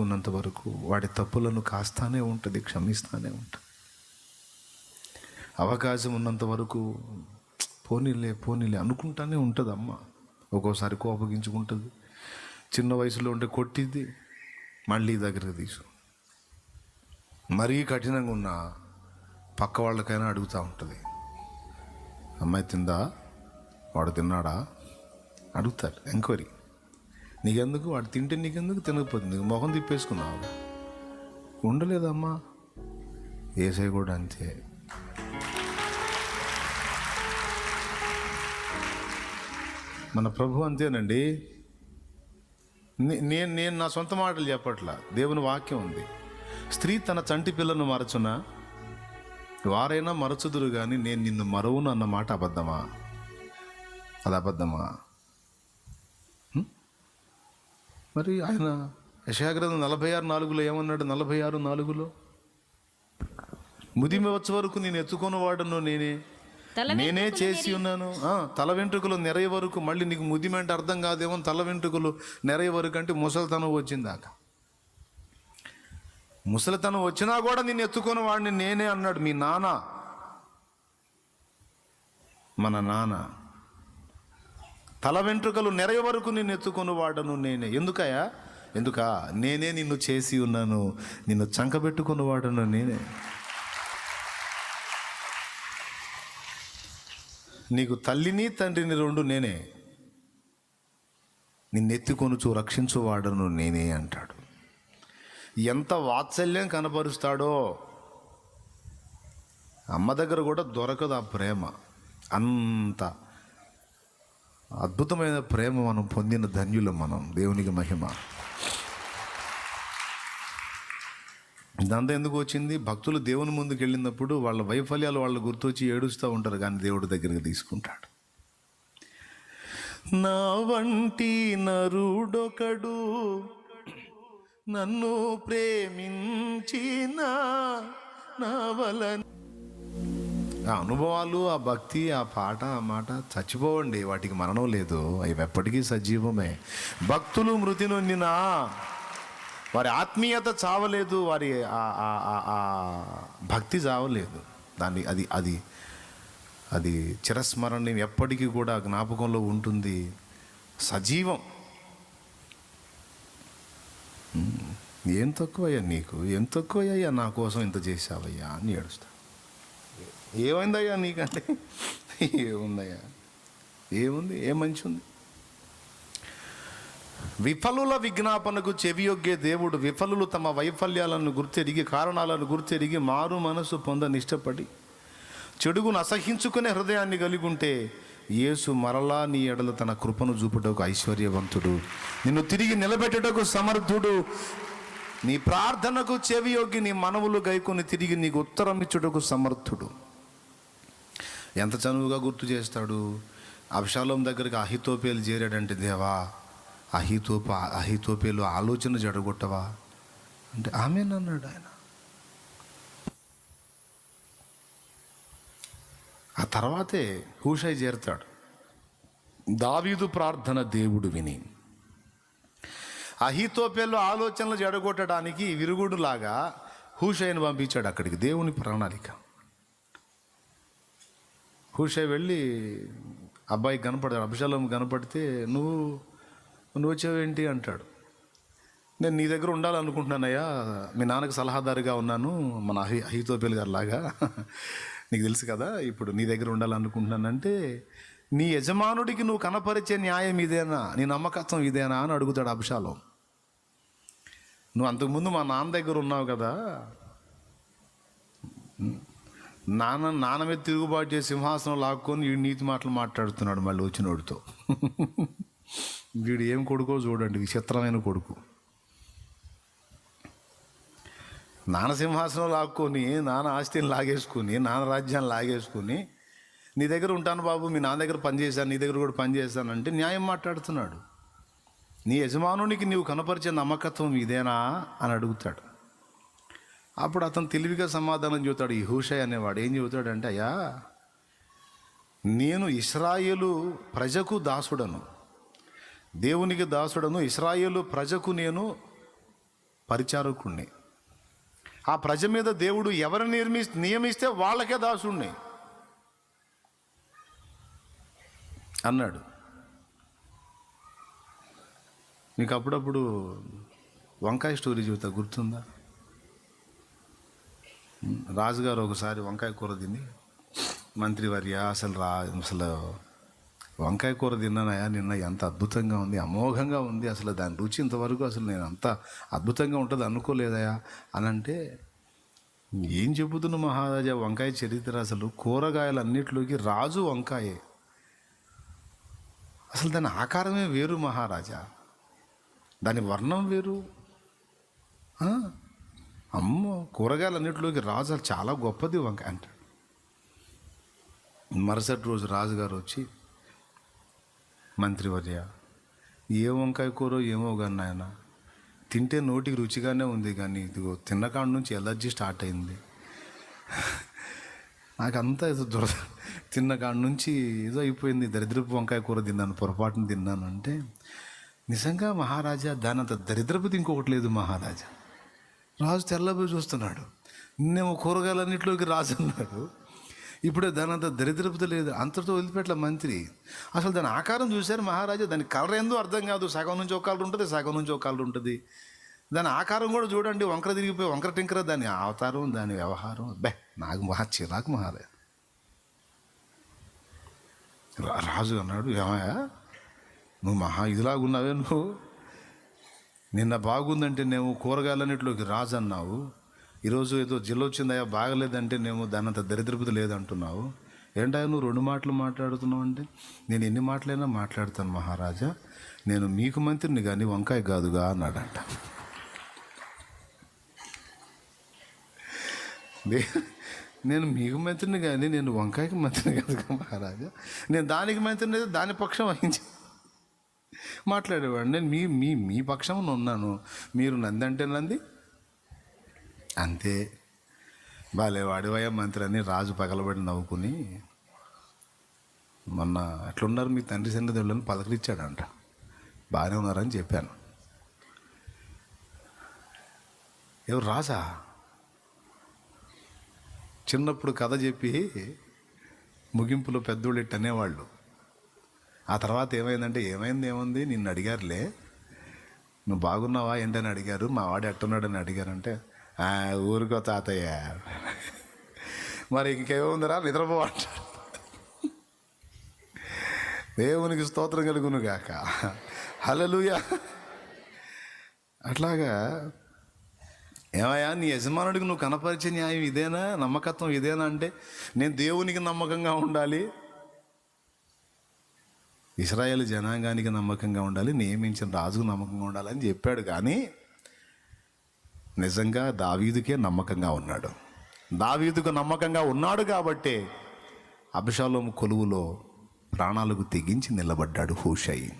ఉన్నంత వరకు వాడి తప్పులను కాస్తానే ఉంటుంది క్షమిస్తానే ఉంటుంది. అవకాశం ఉన్నంత వరకు పోనీలే పోనీలే అనుకుంటానే ఉంటుంది అమ్మ ఒక్కోసారి కోపగించుకుంటుంది. చిన్న వయసులో ఉంటే కొట్టిద్ది మళ్ళీ దగ్గరికి తీసు. మరీ కఠినంగా ఉన్న పక్క వాళ్ళకైనా అడుగుతూ ఉంటుంది. అమ్మాయి తిందా? వాడు తిన్నాడా? అడుగుతారు ఎంక్వైరీ. నీకెందుకు? వాడు తింటే నీకెందుకు? తినకపోతుంది నీకు మొహం తిప్పేసుకున్నావు. ఉండలేదమ్మా. ఏసై కూడా అంతే. మన ప్రభు అంతేనండి. నేను నేను నా సొంత మాటలు చెప్పట్లా. దేవుని వాక్యం ఉంది. స్త్రీ తన చంటి పిల్లను మరచునా? వారైనా మరచుదురు కానీ నేను నిన్ను మరవును అన్న మాట అబద్ధమా? అది అబద్ధమా? మరి ఆయన యశాగ్రంథం నలభై ఆరు నాలుగులో ఏమన్నాడు? నలభై ఆరు నాలుగులో? ముదిమి వచ్చే వరకు నేను ఎత్తుకొని వాడను నేనే. నేనే చేసి ఉన్నాను. ఆ, తల వెంట్రుకలు నెరయ వరకు మళ్ళీ నీకు ముదిమంటే అర్థం కాదేమో తల వెంట్రుకలు నెరయ వరకు అంటే ముసలితనం వచ్చిందాక. ముసలితనం వచ్చినా కూడా నిన్ను ఎత్తుకొని వాడిని నేనే అన్నాడు మీ నాన్న. మన నాన్న. తల వెంట్రుకలు నెరయ వరకు నిన్ను ఎత్తుకొని వాడను నేనే. ఎందుకయా ఎందుక? నేనే నిన్ను చేసి ఉన్నాను. నిన్ను చంకబెట్టుకుని వాడను నేనే. నీకు తల్లిని తండ్రిని రెండు నేనే. నిన్నెత్తికొనుచు రక్షించువాడను నేనే అంటాడు. ఎంత వాత్సల్యం కనపరుస్తాడో! అమ్మ దగ్గర కూడా దొరకదు ఆ ప్రేమ. అంత అద్భుతమైన ప్రేమ మనం పొందిన ధన్యులం మనం దేవునికి మహిమ. ఇదంతా ఎందుకు వచ్చింది? భక్తులు దేవుని ముందుకు వెళ్ళినప్పుడు వాళ్ళ వైఫల్యాలు వాళ్ళు గుర్తొచ్చి ఏడుస్తూ ఉంటారు కానీ దేవుడి దగ్గరికి తీసుకుంటాడు. నా వంటి నరుడొకడు నన్ను ప్రేమించిన నా వల ఆ అనుభవాలు ఆ భక్తి ఆ పాట ఆ మాట చచ్చిపోవండి. వాటికి మరణం లేదు. అవి ఎప్పటికీ సజీవమే. భక్తులు మృతి నొందినా వారి ఆత్మీయత చావలేదు. వారి ఆ- ఆ- భక్తి చావలేదు. దాన్ని అది అది అది చిరస్మరణం ఎప్పటికీ కూడా జ్ఞాపకంలో ఉంటుంది. సజీవం. ఏం తక్కువయ్యా నీకు? ఏం తక్కువయ్యా నా కోసం ఇంత చేసావయ్యా అని ఏడుస్తా. ఏమైందయ్యా నీకంటే? ఏముందయ్యా? ఏముంది? ఏం మంచి ఉంది? విఫలుల విజ్ఞాపనకు చెవియొగ్గే దేవుడు విఫలులు తమ వైఫల్యాలను గుర్తెరిగి కారణాలను గుర్తెరిగి మారు మనసు పొందనిష్టపడి చెడుగును అసహించుకునే హృదయాన్ని కలిగి ఉంటే యేసు మరలా నీ ఎడల తన కృపను చూపుటకు ఐశ్వర్యవంతుడు. నిన్ను తిరిగి నిలబెట్టుటకు సమర్థుడు. నీ ప్రార్థనకు చెవియొగ్గి నీ మనవులు గైకొని తిరిగి నీకు ఉత్తరం ఇచ్చుటకు సమర్థుడు. ఎంత చనువుగా గుర్తు చేస్తాడు? అభిషాలం దగ్గరికి అహితోపేలు చేరాడంటే దేవా అహితోప అహితోపేలు ఆలోచన జడగొట్టవా? అంటే ఆమెనన్నాడు ఆయన. ఆ తర్వాతే హూషై చేరుతాడు. దావీదు ప్రార్థన దేవుడు విని. అహితోపేలు ఆలోచనలు జడగొట్టడానికి విరుగుడులాగా హూషైని పంపించాడు అక్కడికి దేవుని ప్రణాళిక. హూషే వెళ్ళి అబ్బాయి కనపడతాడు అభిషాలం కనపడితే నువ్వు నువ్వు వచ్చావేంటి అంటాడు. నేను నీ దగ్గర ఉండాలనుకుంటున్నానయ్యా. మీ నాన్నకు సలహాదారుగా ఉన్నాను మన అహి అహితోపేల్ గారు లాగా. నీకు తెలుసు కదా ఇప్పుడు నీ దగ్గర ఉండాలనుకుంటున్నానంటే నీ యజమానుడికి నువ్వు కనపరిచే న్యాయం ఇదేనా? నీ నమ్మకత్వం ఇదేనా? అని అడుగుతాడు అభిషాలం నువ్వు అంతకుముందు మా నాన్న దగ్గర ఉన్నావు కదా. నాన్న నాన్న మీద తిరుగుబాటు చేసి సింహాసనం లాక్కొని వీడు నీతి మాటలు మాట్లాడుతున్నాడు మళ్ళీ వచ్చినోడితో. వీడు ఏం కొడుకో చూడండి విచిత్రమైన కొడుకు. నాన్న సింహాసనం లాక్కొని నాన్న ఆస్తిని లాగేసుకుని నాన్న రాజ్యాన్ని లాగేసుకుని నీ దగ్గర ఉంటాను బాబు మీ నాన్న దగ్గర పనిచేశాను నీ దగ్గర కూడా పని అంటే న్యాయం మాట్లాడుతున్నాడు. నీ యజమానునికి నీవు కనపరిచే నమ్మకత్వం ఇదేనా అని అడుగుతాడు. అప్పుడు అతను తెలివిగా సమాధానం చెబుతాడు. ఈ హూషయ్ అనేవాడు ఏం చెబుతాడంటే అయ్యా నేను ఇస్రాయేలు ప్రజకు దాసుడను. దేవునికి దాసుడను ఇస్రాయేలు ప్రజకు నేను పరిచారకుణ్ణి. ఆ ప్రజ మీద దేవుడు ఎవరిని నిర్మి నియమిస్తే వాళ్ళకే దాసుణ్ణి. అన్నాడు. నీకు అప్పుడప్పుడు వంకాయ స్టోరీ చెబుతా గుర్తుందా? రాజుగారు ఒకసారి వంకాయ కూర తిని మంత్రివర్య అసలు రా అసలు వంకాయ కూర తిన్నానయా నిన్న ఎంత అద్భుతంగా ఉంది అమోఘంగా ఉంది అసలు దాని రుచి ఇంతవరకు అసలు నేను అంత అద్భుతంగా ఉంటుంది అనుకోలేదయా అని అంటే ఏం చెబుతున్న మహారాజా వంకాయ చరిత్ర అసలు కూరగాయలన్నిటిలోకి రాజు వంకాయే. అసలు దాని ఆకారమే వేరు మహారాజా. దాని వర్ణం వేరు. అమ్మో కూరగాయలన్నిటిలోకి రాజు చాలా గొప్పది వంకాయ అంటాడు. మరుసటి రోజు రాజుగారు వచ్చి మంత్రివర్య ఏ వంకాయ కూర ఏమో కానీ ఆయన తింటే నోటికి రుచిగానే ఉంది కానీ ఇదిగో తిన్నకాడ నుంచి ఎలర్జీ స్టార్ట్ అయింది. నాకంతా ఏదో దుర తిన్నకాడ నుంచి ఏదో అయిపోయింది దరిద్రపు వంకాయ కూర తిన్నాను పొరపాటున తిన్నాను అంటే నిజంగా మహారాజా దాని అంత దరిద్రపు ఇంకొకటి లేదు మహారాజా. రాజు తెల్లబోయి చూస్తున్నాడు. నిన్నేమో కూరగాయలన్నింటిలోకి రాజు అన్నాడు ఇప్పుడే దాని అంత దరిద్రపత లేదు. అంతటితో వదిలిపెట్ల మంత్రి. అసలు దాని ఆకారం చూశారు మహారాజా? దాని కలర్ ఏందో అర్థం కాదు. సగం నుంచి ఒక కలర్ ఉంటుంది సగం నుంచి ఒక కలర్ ఉంటుంది. దాని ఆకారం కూడా చూడండి వంకర తిరిగిపోయి వంకర టింకర. దాని అవతారం దాని వ్యవహారం. బే నాకు మహా చిరాకు మహారాజా. రాజు అన్నాడు ఏమయ్యా? నువ్వు మహా ఇదిలాగున్నావే నువ్వు? నిన్న బాగుందంటే నేను కూరగాయలన్నింటిలోకి రాజు అన్నావు ఈరోజు ఏదో జిల్ల వచ్చిందయ్యా బాగలేదంటే నేను దానంత దరిద్రపతి లేదంటున్నావు. ఏంటయ్యా నువ్వు రెండు మాటలు మాట్లాడుతున్నావు అంటే? నేను ఎన్ని మాటలైనా మాట్లాడతాను మహారాజా. నేను మీకు మంత్రిని కానీ వంకాయ కాదుగా అన్నాడంట. నేను మీకు మంత్రిని కానీ నేను వంకాయకి మంత్రిని కాదుగా మహారాజా. నేను దానికి మంత్రిని అయితే దాని పక్షం వహించాను మాట్లాడేవాడు. నేను మీ మీ మీ పక్షంలో ఉన్నాను. మీరు నంది అంటే నంది? అంతే. బాలే వాడివయ్య మంత్రి అని రాజు పగలబడి నవ్వుకుని మొన్న ఎట్లున్నారు మీ తండ్రి సన్నిధిని పలకరించాడంట బాగానే ఉన్నారని చెప్పాను. ఎవరు రాజా? చిన్నప్పుడు కథ చెప్పి ముగింపులో పెద్దోళ్ళు అనేవాళ్ళు ఆ తర్వాత ఏమైందంటే ఏమైంది ఏముంది నిన్ను అడిగారులే. నువ్వు బాగున్నావా? ఏంటని అడిగారు. మా వాడు ఎట్టున్నాడని అడిగారంటే "ఆ, ఊరుకో తాతయ్య. మరి ఇంకేముందిరా నిద్రపో దేవునికి స్తోత్రం కలుగును గాక. హల్లెలూయా. అట్లాగా ఏమయ్యా నీ యజమానుడికి నువ్వు కనపరిచే న్యాయం ఇదేనా? నమ్మకత్వం ఇదేనా? అంటే నేను దేవునికి నమ్మకంగా ఉండాలి. ఇస్రాయేల్ జనాంగానికి నమ్మకంగా ఉండాలి నియమించిన రాజుకు నమ్మకంగా ఉండాలని చెప్పాడు. కానీ నిజంగా దావీదుకే నమ్మకంగా ఉన్నాడు. దావీదుకు నమ్మకంగా ఉన్నాడు కాబట్టే అభిషాలోము కొలువులో ప్రాణాలకు తెగించి నిలబడ్డాడు హూషయి.